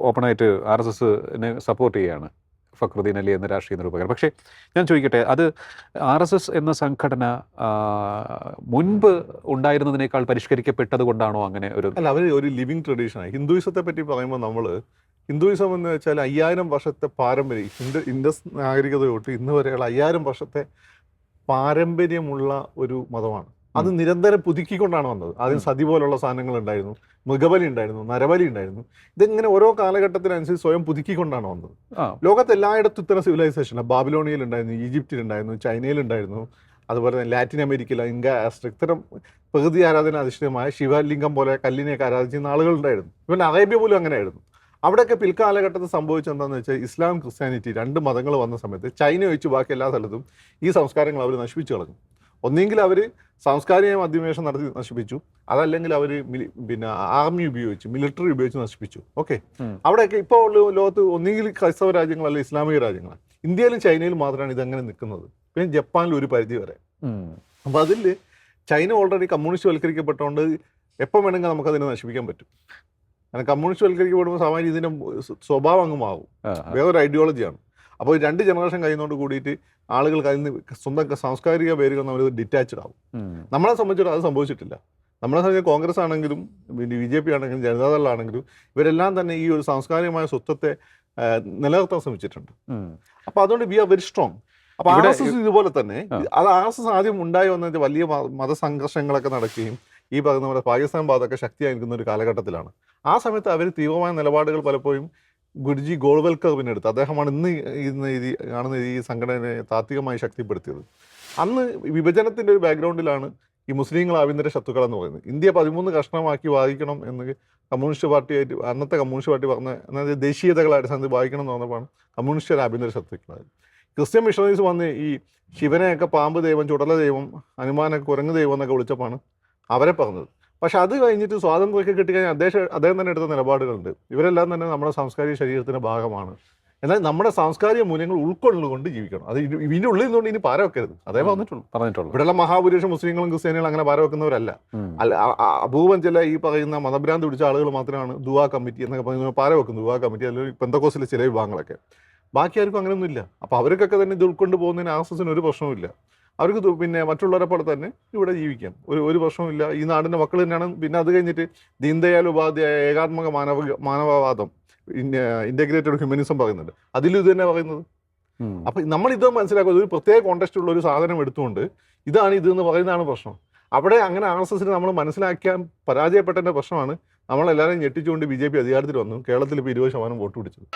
ഓപ്പണായിട്ട് R S എസിനെ support ചെയ്യുകയാണ് ഫക്രുദ്ദീൻ അലി എന്ന രാഷ്ട്രീയ നിരൂപകൻ പക്ഷേ ഞാൻ ചോദിക്കട്ടെ അത് ആർ എസ് എസ് എന്ന സംഘടന മുൻപ് ഉണ്ടായിരുന്നതിനേക്കാൾ പരിഷ്കരിക്കപ്പെട്ടത് കൊണ്ടാണോ അങ്ങനെ ഒരു അല്ല അവർ ഒരു ലിവിങ് ട്രഡീഷനാണ് ഹിന്ദുയിസത്തെ പറ്റി പറയുമ്പോൾ നമ്മൾ ഹിന്ദുയിസം എന്ന് വെച്ചാൽ അയ്യായിരം വർഷത്തെ പാരമ്പര്യം ഹിന്ദു ഇൻഡസ് നാഗരികത തൊട്ട് ഇന്ന് വരെയുള്ള അയ്യായിരം വർഷത്തെ പാരമ്പര്യമുള്ള ഒരു മതമാണ്. അത് നിരന്തരം പുതുക്കിക്കൊണ്ടാണ് വന്നത്. ആദ്യം ഉം. സതി പോലുള്ള സാധനങ്ങൾ ഉണ്ടായിരുന്നു. മൃഗബലി ഉണ്ടായിരുന്നു നരബലി ഉണ്ടായിരുന്നു. ഇതിങ്ങനെ ഓരോ കാലഘട്ടത്തിനനുസരിച്ച് സ്വയം പുതുക്കിക്കൊണ്ടാണ് വന്നത്. ലോകത്ത് എല്ലായിടത്തും ഇത്തരം സിവിലൈസേഷൻ ബാബിലോണിയയിൽ ഉണ്ടായിരുന്നു ഈജിപ്തിൽ ഉണ്ടായിരുന്നു ചൈനയിൽ ഉണ്ടായിരുന്നു അതുപോലെ തന്നെ ലാറ്റിൻ അമേരിക്കയിൽ ഇങ്ക ഇത്തരം പ്രകൃതി ആരാധന അധിഷ്ഠിതമായ ശിവലിംഗം പോലെ കല്ലിനെയൊക്കെ ആരാധിച്ചിരുന്ന ആളുകളുണ്ടായിരുന്നു ഇവൻ അറേബ്യ പോലും അങ്ങനെയായിരുന്നു. അവിടെയൊക്കെ പിൽക്കാലഘട്ടത്തിൽ സംഭവിച്ചത് എന്താണെന്ന് വെച്ചാൽ ഇസ്ലാം ക്രിസ്ത്യാനിറ്റി രണ്ട് മതങ്ങൾ വന്ന സമയത്ത് ചൈന ഒഴിച്ച് ബാക്കി എല്ലാ സ്ഥലത്തും ഈ സംസ്കാരങ്ങൾ അവർ നശിപ്പിച്ചു കളഞ്ഞു. ഒന്നെങ്കിൽ അവർ സാംസ്കാരിക അധിനിവേശം നടത്തി നശിപ്പിച്ചു. അതല്ലെങ്കിൽ അവർ പിന്നെ ആർമി ഉപയോഗിച്ച് മിലിറ്ററി ഉപയോഗിച്ച് നശിപ്പിച്ചു. ഓക്കെ. അവിടെയൊക്കെ ഇപ്പോൾ ഉള്ള ലോകത്ത് ഒന്നെങ്കിൽ ക്രൈസ്തവ രാജ്യങ്ങളല്ല ഇസ്ലാമിക രാജ്യങ്ങളാണ്. ഇന്ത്യയിലും ചൈനയിലും മാത്രമാണ് ഇതങ്ങനെ നിൽക്കുന്നത്. പിന്നെ ജപ്പാനിൽ ഒരു പരിധി വരെ. അപ്പം അപ്പോൾ അതിൽ ചൈന ഓൾറെഡി കമ്മ്യൂണിസ്റ്റ് വൽക്കരിക്കപ്പെട്ടതുകൊണ്ട് എപ്പം വേണമെങ്കിൽ നമുക്കതിനെ നശിപ്പിക്കാൻ പറ്റും. കാരണം കമ്മ്യൂണിസ്റ്റ് വൽക്കരിക്കപ്പെടുമ്പോൾ സാമാന്യം ഇതിന്റെ സ്വഭാവം അങ്ങ് മാറും. ആ. വേറൊരു ഐഡിയോളജിയാണ് അപ്പോൾ രണ്ട് ജനറേഷൻ കഴിയുന്നതോട് കൂടിയിട്ട് ആളുകൾക്ക് അതിന് സ്വന്തം സാംസ്കാരിക പേരുകൾ നമ്മൾ ഡിറ്റാച്ച്ഡ് ആവും. നമ്മളെ സംബന്ധിച്ചിടത്തോളം അത് സംഭവിച്ചിട്ടില്ല. നമ്മളെ സംബന്ധിച്ച് കോൺഗ്രസ് ആണെങ്കിലും പിന്നെ ബി ജെ പി ആണെങ്കിലും ജനതാദളാണെങ്കിലും ഇവരെല്ലാം തന്നെ ഈ ഒരു സാംസ്കാരികമായ സ്വത്വത്തെ നിലനിർത്താൻ ശ്രമിച്ചിട്ടുണ്ട്. അപ്പോൾ അപ്പൊ അതുകൊണ്ട് വി ആർ വെരി സ്ട്രോങ്. അപ്പോൾ ആർ എസ് എസ് ഇതുപോലെ തന്നെ. അത് ആർ എസ് എസ് ആദ്യം ഉണ്ടായി വന്ന വലിയ മതസംഘർഷങ്ങളൊക്കെ നടക്കുകയും ഈ പറയുന്ന പോലെ പാകിസ്ഥാൻ ഭാഗത്തൊക്കെ ശക്തിയായിരിക്കുന്ന ഒരു കാലഘട്ടത്തിലാണ്. ആ സമയത്ത് അവർ തീവ്രമായ നിലപാടുകൾ പലപ്പോഴും ഗുരുജി ഗോൾവൽക്കർ പിന്നെടുത്ത് അദ്ദേഹമാണ് ഇന്ന് ഇന്ന് ഈ കാണുന്ന ഈ സംഘടനയെ താത്വികമായി ശക്തിപ്പെടുത്തിയത്. അന്ന് വിഭജനത്തിന്റെ ഒരു ബാക്ക്ഗ്രൗണ്ടിലാണ് ഈ മുസ്ലിങ്ങൾ ആഭ്യന്തര ശത്രുക്കൾ എന്ന് പറയുന്നത്. ഇന്ത്യ പതിമൂന്ന് കഷ്ണമാക്കി വാദിക്കണം എന്ന് കമ്മ്യൂണിസ്റ്റ് പാർട്ടിയായിട്ട് അന്നത്തെ കമ്മ്യൂണിസ്റ്റ് പാർട്ടി പറഞ്ഞ അതായത് ദേശീയതകളെ അടിസ്ഥാനത്തിൽ വായിക്കണം എന്ന് പറഞ്ഞപ്പോൾ കമ്മ്യൂണിസ്റ്റ് ആഭ്യന്തര ശത്രുക്കളായത്. ക്രിസ്ത്യൻ മിഷണറീസ് വന്ന് ഈ ശിവനെയൊക്കെ പാമ്പ് ദൈവം ചുടല ദൈവം ഹനുമാനൊക്കെ കുരങ്ങ് ദൈവം എന്നൊക്കെ വിളിച്ചപ്പോഴാണ് അവരെ പറഞ്ഞത്. പക്ഷെ അത് കഴിഞ്ഞിട്ട് സ്വാതന്ത്ര്യമൊക്കെ കിട്ടിക്കഴിഞ്ഞാൽ അദ്ദേഹം അദ്ദേഹം തന്നെ എടുത്ത നിലപാടുകളുണ്ട്. ഇവരെല്ലാം തന്നെ നമ്മുടെ സാംസ്കാരിക ശരീരത്തിന്റെ ഭാഗമാണ്. എന്നാൽ നമ്മുടെ സാംസ്കാരിക മൂല്യങ്ങൾ ഉൾക്കൊള്ളുകൊണ്ട് ജീവിക്കണം. അത് ഇതിന്റെ ഉള്ളിൽ നിന്നുകൊണ്ട് ഇനി പാര വെക്കരുത്. അതേ പറഞ്ഞിട്ടുള്ളൂ. പറഞ്ഞിട്ടുള്ളൂ. ഇവിടെയുള്ള മഹാഭൂരിപക്ഷം മുസ്ലിങ്ങളും ക്രിസ്ത്യാനികളും അങ്ങനെ പാര വെക്കുന്നവരല്ല. അല്ല അ- അ- ചില ഈ പറയുന്ന മതഭ്രാന്ത് പിടിച്ച ആളുകൾ മാത്രമാണ് ദുവാ കമ്മിറ്റി എന്നൊക്കെ പറയുന്നത് പാര വെക്കുന്നു. ദുവാ കമ്മിറ്റി അല്ലെങ്കിൽ പെന്തക്കോസിലെ ചില വിഭാഗങ്ങളൊക്കെ. ബാക്കി ആർക്കും അങ്ങനെയൊന്നുമില്ല. അപ്പോൾ അവർക്കൊക്കെ തന്നെ ഇത് ഉൾക്കൊണ്ട് പോകുന്നതിന് ആർ എസ് എസിന് ഒരു പ്രശ്നവുമില്ല. അവർക്ക് പിന്നെ മറ്റുള്ളവരെ പോലെ തന്നെ ഇവിടെ ജീവിക്കാം. ഒരു ഒരു പ്രശ്നവുമില്ല ഈ നാടിന്റെ മക്കൾ തന്നെയാണ്. പിന്നെ അത് കഴിഞ്ഞിട്ട് ദീൻദയാൽ ഉപാധ്യായ ഏകാത്മക മാനവ മാനവവാദം ഇന്റഗ്രേറ്റഡ് ഹ്യൂമനിസം പറയുന്നുണ്ട്. അതിലും ഇത് തന്നെ പറയുന്നത്. അപ്പം നമ്മൾ ഇത് മനസ്സിലാക്കുക. ഒരു പ്രത്യേക കോണ്ടെക്സ്റ്റ് ഉള്ള ഒരു സാധനം എടുത്തുകൊണ്ട് ഇതാണ് ഇത് എന്ന് പറയുന്നതാണ് പ്രശ്നം. അവിടെ അങ്ങനെ ആർ എസ് എസിന് നമ്മൾ മനസ്സിലാക്കിയാൽ പരാജയപ്പെട്ടതിന്റെ പ്രശ്നമാണ് നമ്മളെല്ലാവരെയും ഞെട്ടിച്ചുകൊണ്ട് ബി ജെ പി അധികാരത്തിൽ വന്നു. കേരളത്തിൽ ഇപ്പോൾ ഇരുപത് ശതമാനം വോട്ട് പിടിച്ചത്.